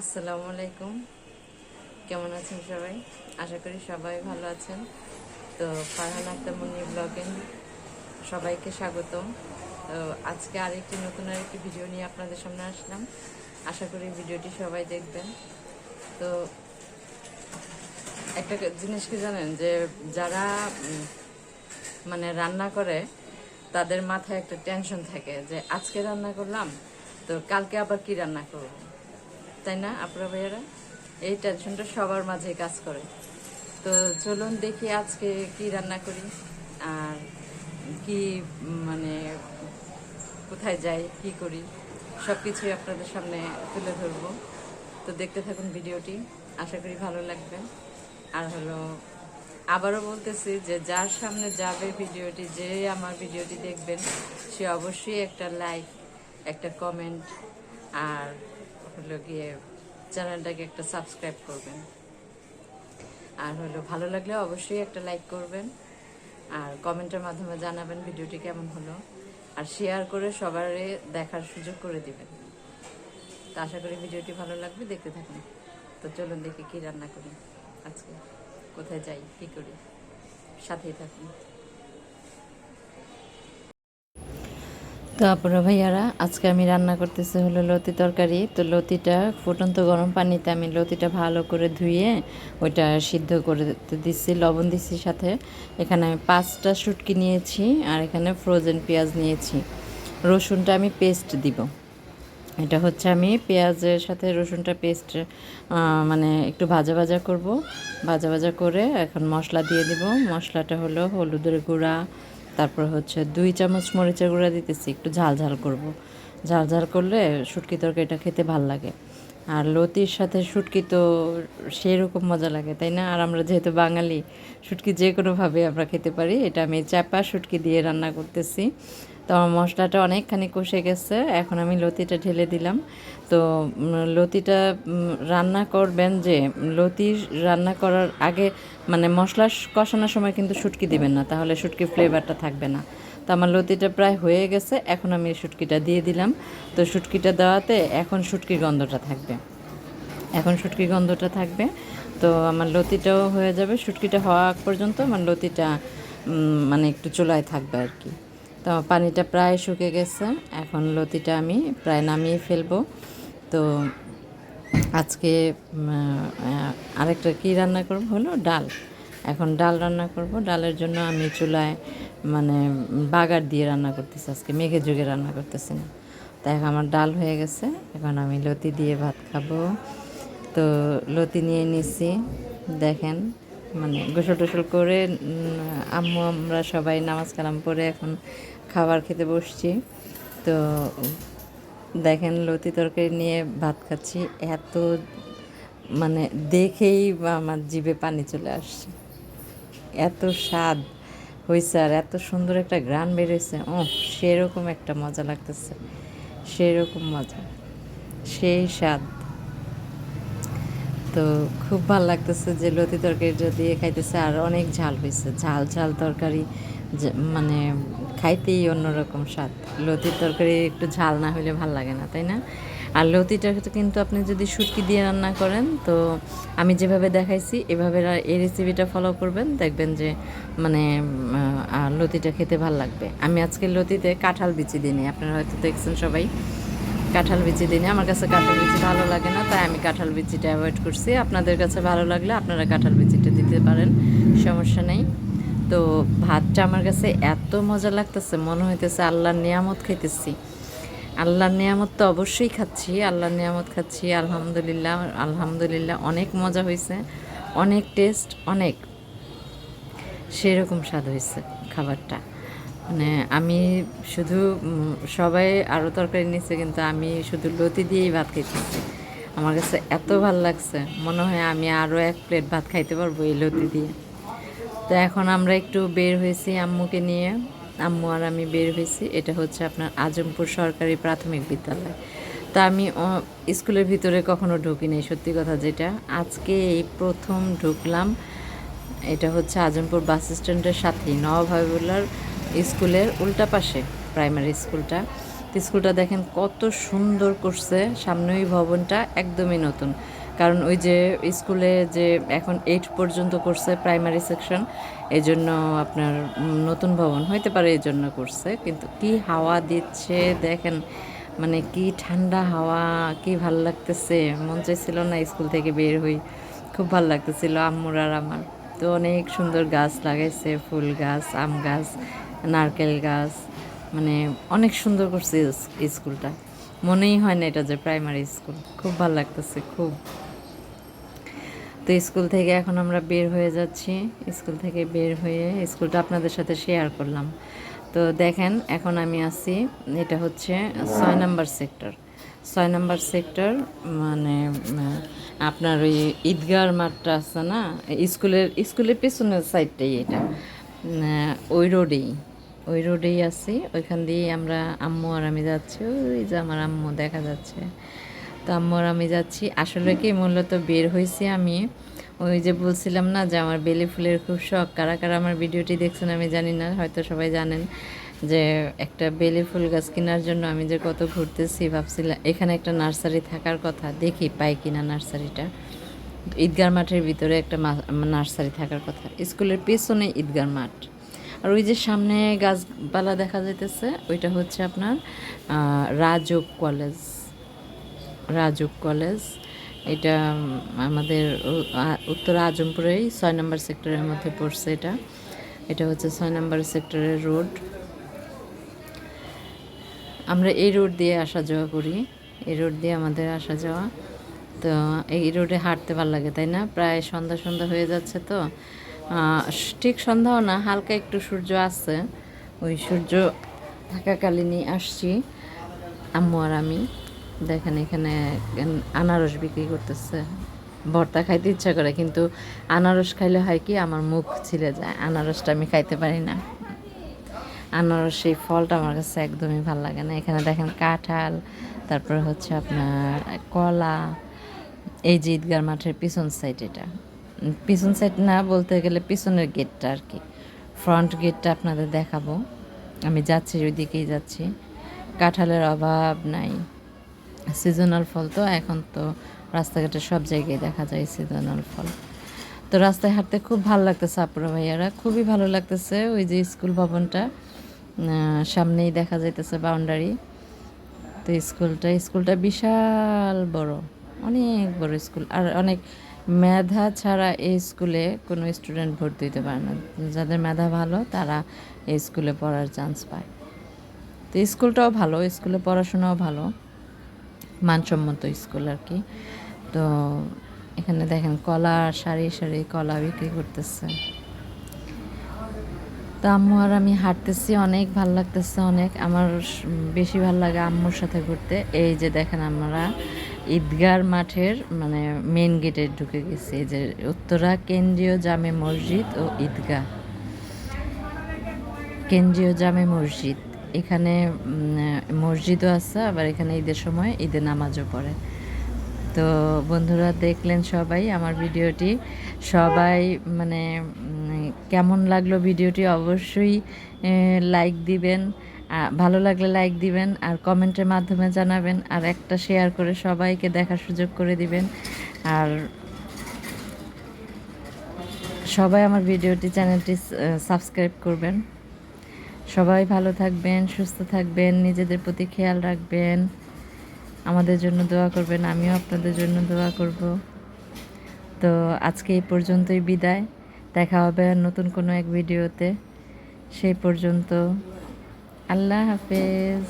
আসসালামু আলাইকুম। কেমন আছেন সবাই? আশা করি সবাই ভালো আছেন। তো ফারহান আক্তার মুন্নি ব্লগে সবাইকে স্বাগতম। তো আজকে আরেকটি নতুন আরেকটি ভিডিও নিয়ে আপনাদের সামনে আসলাম। আশা করি ভিডিওটি সবাই দেখবেন। তো একটা জিনিস কি জানেন যে যারা মানে রান্না করে, তাদের মাথায় একটা টেনশন থাকে যে আজকে রান্না করলাম, তো কালকে আবার কি রান্না করব? তাই না আপনারা ভাইয়ারা? এই টেনশনটা সবার মাঝে কাজ করে। তো চলুন দেখি আজকে কি রান্না করি, আর কি মানে কোথায় যাই, কি করি সব কিছুই আপনাদের সামনে তুলে ধরবো। তো দেখতে থাকুন ভিডিওটি, আশা করি ভালো লাগবে। আর হলো, আবারও বলতেছি যে যার সামনে যাবে ভিডিওটি, যে আমার ভিডিওটি দেখবেন, সে অবশ্যই একটা লাইক একটা কমেন্ট আর হলো গিয়ে চ্যানেলটাকে একটা সাবস্ক্রাইব করবেন। আর হলো ভালো লাগলে অবশ্যই একটা লাইক করবেন। আর কমেন্টের মাধ্যমে জানাবেন ভিডিওটি কেমন হলো। আর শেয়ার করে সবারই দেখার সুযোগ করে দিবেন। তো আশা করি ভিডিওটি ভালো লাগবে, দেখতে থাকুন। তো চলুন দেখি কি রান্না করি। আজকে কোথায় যাই, কি করি? সাথেই থাকুন। তো আপনারা ভাইয়ারা, আজকে আমি রান্না করতেছি হলো লতি তরকারি। তো লতিটা ফুটন্ত গরম পানিতে আমি লতিটা ভালো করে ধুয়ে ওইটা সিদ্ধ করে দিচ্ছি লবণ দিচ্ছি সাথে। এখানে আমি পাঁচটা শুটকি নিয়েছি আর এখানে ফ্রোজেন পেঁয়াজ নিয়েছি। রসুনটা আমি পেস্ট দিব। এটা হচ্ছে আমি পেঁয়াজের সাথে রসুনটা পেস্ট মানে একটু ভাজা ভাজা করব। ভাজা ভাজা করে এখন মশলা দিয়ে দিব। মশলাটা হলো হলুদের গুঁড়া তারপর হচ্ছে দুই চামচ মরিচের গুঁড়া দিতেছি, একটু ঝাল ঝাল করব। ঝাল ঝাল করলে শুটকি তরকারিটা খেতে ভালো লাগে। আর লতির সাথে শুটকি তো সেরকম মজা লাগে, তাই না? আর আমরা যেহেতু বাঙালি, শুটকি যে কোনোভাবে আমরা খেতে পারি। এটা আমি চাপা শুটকি দিয়ে রান্না করতেছি। তো আমার মশলাটা অনেকখানি কষে গেছে, এখন আমি লতিটা ঢেলে দিলাম। তো লতিটা রান্না করবেন যে, লতি রান্না করার আগে মানে মশলা কষানোর সময় কিন্তু শুটকি দিবেন না, তাহলে শুটকির ফ্লেভারটা থাকবে না। তো আমার লতিটা প্রায় হয়ে গেছে, এখন আমি শুটকিটা দিয়ে দিলাম। তো শুটকিটা দেওয়াতে এখন শুটকির গন্ধটা থাকবে। এখন শুটকি গন্ধটা থাকবে। তো আমার লতিটাও হয়ে যাবে, শুটকিটা হওয়া পর্যন্ত আমার লতিটা মানে একটু চুলায় থাকবে আর কি। তো পানিটা প্রায় শুকে গেছে। এখন লতিটা আমি প্রায় নামিয়ে ফেলব। তো আজকে আরেকটা কি রান্না করব হলো? ডাল। এখন ডাল রান্না করব। ডালের জন্য আমি চুলায় মানে বাগার দিয়ে রান্না করতেছি। আজকে মেঘে যুগে রান্না করতেছি না। তাই আমার ডাল হয়ে গেছে। এখন আমি লতি দিয়ে ভাত খাব। তো লতি নিয়ে নিছি। দেখেন মানে গোসল টোসল করে আম্মু, আমরা সবাই নামাজ কালাম পরে এখন খাবার খেতে বসছি। তো দেখেন, লতি তরকারি নিয়ে ভাত খাচ্ছি। এত মানে দেখেই আমার জিভে পানি চলে আসছে। এত স্বাদ হয়েছে আর এত সুন্দর একটা গ্রান বেরোয়েছে। ও সেরকম একটা মজা লাগতেছে। সেরকম মজা। সেই স্বাদ। তো খুব ভালো লাগতেছে যে লতি তরকারিটা দিয়ে খাইতেছে। আর অনেক ঝাল হয়েছে ঝাল ঝাল তরকারি মানে খাইতেই অন্যরকম স্বাদ। লতির তরকারি একটু ঝাল না হলে ভালো লাগে না, তাই না? আর লতিটা কিন্তু আপনি যদি শুটকি দিয়ে রান্না করেন, তো আমি যেভাবে দেখাইছি, এভাবে এই রেসিপিটা ফলো করবেন, দেখবেন যে মানে লতিটা খেতে ভালো লাগবে। আমি আজকে লতিতে কাঁঠাল বিচি দিইনি, আপনারা হয়তো দেখছেন সবাই। কাঁঠাল বিচি দিনে আমার কাছে কাঁঠাল বিচি ভালো লাগে না, তাই আমি কাঁঠাল বিচিটা অ্যাভয়েড করছি। আপনাদের কাছে ভালো লাগলে আপনারা কাঁঠাল বিচিটা দিতে পারেন, সমস্যা নেই। তো ভাতটা আমার কাছে এত মজা লাগতেছে, মনে হইতেছে আল্লাহর নিয়ামত খাইতেছি। আল্লাহর নিয়ামত তো অবশ্যই খাচ্ছি, আল্লাহর নিয়ামত খাচ্ছি, আলহামদুলিল্লাহ আলহামদুলিল্লাহ অনেক মজা হয়েছে অনেক টেস্ট, অনেক। সেরকম স্বাদ হয়েছে খাবারটা। মানে আমি শুধু সবাই আরও তরকারি নিচ্ছে কিন্তু আমি শুধু লতি দিয়েই ভাত খাইতেছি। আমার কাছে এত ভালো লাগছে, মনে হয় আমি আরও এক প্লেট ভাত খাইতে পারব এই লতি দিয়ে। তো এখন আমরা একটু বের হয়েছি আম্মুকে নিয়ে। আম্মু আর আমি বের হয়েছি। এটা হচ্ছে আপনার আজমপুর সরকারি প্রাথমিক বিদ্যালয়। তা আমি স্কুলের ভিতরে কখনো ঢুকি ঢুকিনি সত্যি কথা যেটা। আজকে এই প্রথম ঢুকলাম, এটা হচ্ছে আজমপুর বাস স্ট্যান্ডের সাথেই, নবাব স্কুলের উল্টা পাশে, প্রাইমারি স্কুলটা। স্কুলটা দেখেন কত সুন্দর করছে সামনে ওই ভবনটা একদমই নতুন। কারণ ওই যে স্কুলে যে এখন এইট পর্যন্ত করছে প্রাইমারি সেকশন এই জন্য আপনার নতুন ভবন হইতে পারে এই জন্য করছে, কিন্তু কি হাওয়া দিচ্ছে দেখেন মানে কি ঠান্ডা হাওয়া, কি ভালো লাগতেছে, মন চাইছিল না স্কুল থেকে বের হই, খুব ভালো লাগতেছিল আম্মুর আর আমার। তো অনেক সুন্দর গাছ লাগাইছে, ফুল গাছ, আম গাছ, নারকেল গাছ মানে অনেক সুন্দর করছে স্কুলটা। মনেই হয় না এটা যে প্রাইমারি স্কুল খুব ভালো লাগতেছে, খুব। তো স্কুল থেকে এখন আমরা বের হয়ে যাচ্ছি। স্কুল থেকে বের হয়ে স্কুলটা আপনাদের সাথে শেয়ার করলাম। তো দেখেন, এখন আমি আছি, এটা হচ্ছে ছয় নাম্বার সেক্টর ছয় নাম্বার সেক্টর মানে আপনার ওই ঈদগার মাঠটা আছে না? স্কুলের স্কুলের পেছনের সাইডটাই এটা। ওই রোডেই ওই রোডেই আছি। ওইখান দিয়ে আমরা আম্মু আর আমি যাচ্ছি। ওই যে আমার আম্মু দেখা যাচ্ছে। তো আম্মু আর আমি যাচ্ছি। আসলে কি, মূলত বের হয়েছি আমি। ওই যে বলছিলাম না যে আমার বেলি ফুলের খুব শখ। কারা কারা আমার ভিডিওটি দেখছেন আমি জানি না, হয়তো সবাই জানেন যে একটা বেলি ফুল গাছ কেনার জন্য আমি যে কত ঘুরতেছি, ভাবছিলাম এখানে একটা নার্সারি থাকার কথা, দেখি পাই কিনা নার্সারিটা। ঈদগার মাঠের ভিতরে একটা নার্সারি থাকার কথা। স্কুলের পেছনে ঈদগার মাঠ। আর ওই যে সামনে গাছপালা দেখা যাইতেছে, ওইটা হচ্ছে আপনার রাজক কলেজ। রাজুক কলেজ। এটা আমাদের উত্তর আজমপুরেই ছয় নম্বর সেক্টরের মধ্যে পড়ছে এটা। এটা হচ্ছে ছয় নম্বর সেক্টরের রোড। আমরা এই রোড দিয়ে আসা যাওয়া করি। এই রোড দিয়ে আমাদের আসা যাওয়া। তো এই রোডে হাঁটতে ভালো লাগে, তাই না? প্রায় সন্ধ্যা সন্ধ্যা হয়ে যাচ্ছে তো। ঠিক সন্ধ্যাও না, হালকা একটু সূর্য আছে। ওই সূর্য থাকাকালীনই আসছি। আম্মু আর আমি, দেখেন এখানে আনারস বিক্রি করতেছে। ভর্তা খাইতে ইচ্ছা করে, কিন্তু আনারস খাইলে হয় কি, আমার মুখ ছিলে যায়, আনারসটা আমি খাইতে পারি না। আনারস সেই ফলটা আমার কাছে একদমই ভালো লাগে না। এখানে দেখেন কাঁঠাল, তারপরে হচ্ছে আপনার কলা, এই যে ঈদগার মাঠের পিছন সাইড এটা। পিছন সাইড না বলতে গেলে পিছনের গেটটা আর কি। ফ্রন্ট গেটটা আপনাদের দেখাবো। আমি যাচ্ছি ওই দিকেই যাচ্ছি। কাঁঠালের অভাব নাই। সিজনাল ফল তো, এখন তো রাস্তাঘাটে সব জায়গায় দেখা যায় সিজনাল ফল। তো রাস্তায় হাঁটতে খুব ভালো লাগতেছে আপুরা ভাইয়ারা। খুবই ভালো লাগতেছে ওই যে স্কুল ভবনটা। সামনেই দেখা যাইতেছে বাউন্ডারি তো স্কুলটা স্কুলটা বিশাল বড়, অনেক বড় স্কুল। আর অনেক মেধা ছাড়া এই স্কুলে কোনো স্টুডেন্ট ভর্তি দিতে পারে না। যাদের মেধা ভালো, তারা এই স্কুলে পড়ার চান্স পায়। তো স্কুলটাও ভালো, স্কুলে পড়াশোনাও ভালো। মানসম্মত স্কুল আর কি। তো এখানে দেখেন, কলা, সারি সারি কলা বিক্রি করতেছে। তো আম্মু আর আমি হাঁটতেছি, অনেক ভালো লাগতেছে, অনেক। আমার বেশি ভালো লাগে আম্মুর সাথে ঘুরতে। এই যে দেখেন আমরা ঈদগার মাঠের মানে মেন গেটে ঢুকে গেছি যে উত্তরা কেন্দ্রীয় জামে মসজিদ ও ঈদগাহ। কেন্দ্রীয় জামে মসজিদ, এখানে মসজিদও আছে, আবার এখানে ঈদের সময় ঈদের নামাজও পড়ে। তো বন্ধুরা দেখলেন সবাই আমার ভিডিওটি। সবাই মানে কেমন লাগল ভিডিওটি অবশ্যই লাইক দিবেন। ভালো লাগলে লাইক দিবেন আর কমেন্টের মাধ্যমে জানাবেন আর একটা শেয়ার করে সবাইকে দেখার সুযোগ করে দিবেন। আর সবাই আমার ভিডিওটি চ্যানেলটি সাবস্ক্রাইব করবেন। সবাই ভালো থাকবেন, সুস্থ থাকবেন, নিজেদের প্রতি খেয়াল রাখবেন। আমাদের জন্য দোয়া করবেন, আমিও আপনাদের জন্য দোয়া করব। তো আজকে এই পর্যন্তই বিদায়। দেখা হবে নতুন কোনো এক ভিডিওতে। সেই পর্যন্ত আল্লাহ হাফেজ।